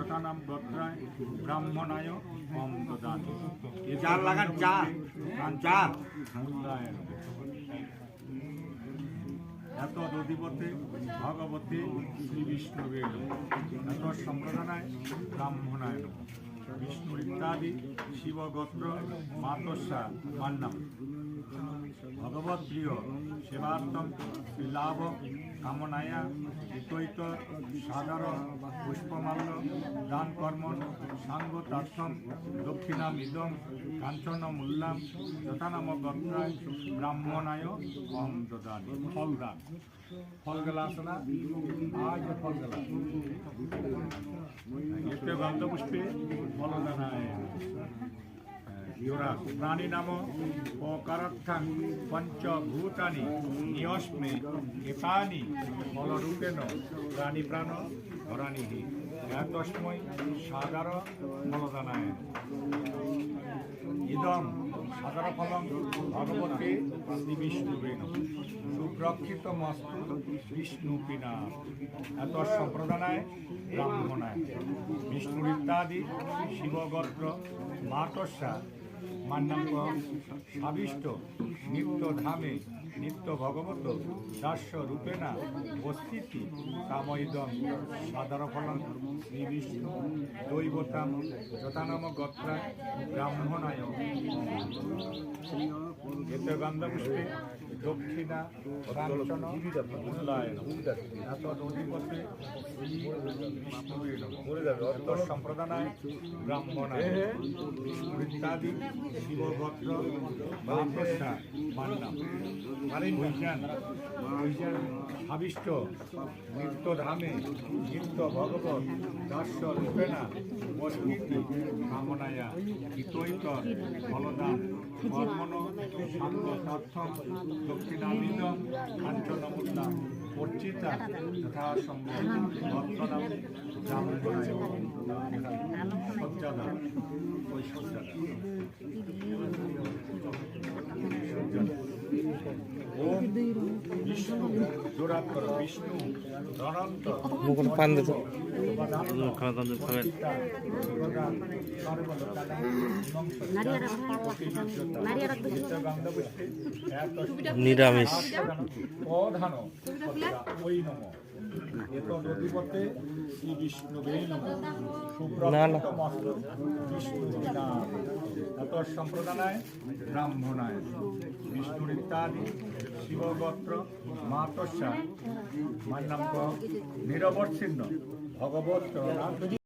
যথানাম গোত্রায় ব্রাহ্মণায় ওম দদামি চার লাগান চার চার এত দধিপতে ভগবতী শ্রী বিষ্ণুবে এত সম্প্রদানায় ব্রাহ্মণায় বিষ্ণু ইত্যাদি শিবগোত্র মাতস্যা মান্নাম ভগবত প্রিয়, সেবার্থম লাভ কামনায়া হিতৈত সাধারণ, পুষ্পমাল্য দান কর্ম সাঙ্গ তার্থম দক্ষিণাম ইদম কাঞ্চন মূল্যাম যথানাম গত্রায় ব্রাহ্মণায় অহম দদানি ফল দান। ফল গেলা আছে না? আজ ফল গেলা। এতে গন্ধপুষ্পে ফলদানায় योरा प्राणी नाम अकारार्थां पंचभूतानि नियस्मे एतानि फलरूपेण प्राणी प्राण धरानिः तस्मै सागर फलदानाय ইদম সাদর ফলম ভগবতে শ্রী বিষ্ণুবে সুরক্ষিত মস্তু বিষ্ণু পিনা এত সম্প্রদানায় ব্রাহ্মণায় বিষ্ণুর ইত্যাদি শিবগোত্র মাতস্যা মান্নাঙ্গ সাবিষ্ট, নিত্য ধামে, নিত্য ভগবত দাস্য রূপেণা কামইদম সাদর ফলন শ্রী দৈবতাম, যথানাম গত্রা, ব্রাহ্মণায়। গন্ধপুষ্পে দক্ষিণা মূল্যায়ন এত অধিপতে সম্প্রদানায় ব্রাহ্মণায় ইত্যাদি বৈজ্ঞান ভাবিষ্ট নিত্য ধামে, নিত্য ভগবত, দাস্য রূপেণা উপস্থিতি কামনায়া হিতৈত ফলদান কর্মণ সাঙ্গ তথ্যম দক্ষিণামিদম কাঞ্চনমুদ্দাম অর্চিতা যথা সম্ভব সজ্জাদা বিষ্ণু জোরাত্তর বিষ্ণু ধনন্ত মুখটা পান নিরামিষ। প্রধান ওই নম না, না। বিষ্ণু সম্প্রদানায় ব্রাহ্মণায় বিষ্ণুর ইত্যাদি শিবগত্র মাতস্যা মান্নাঙ্গ নিরবচ্ছিন্ন ভগবত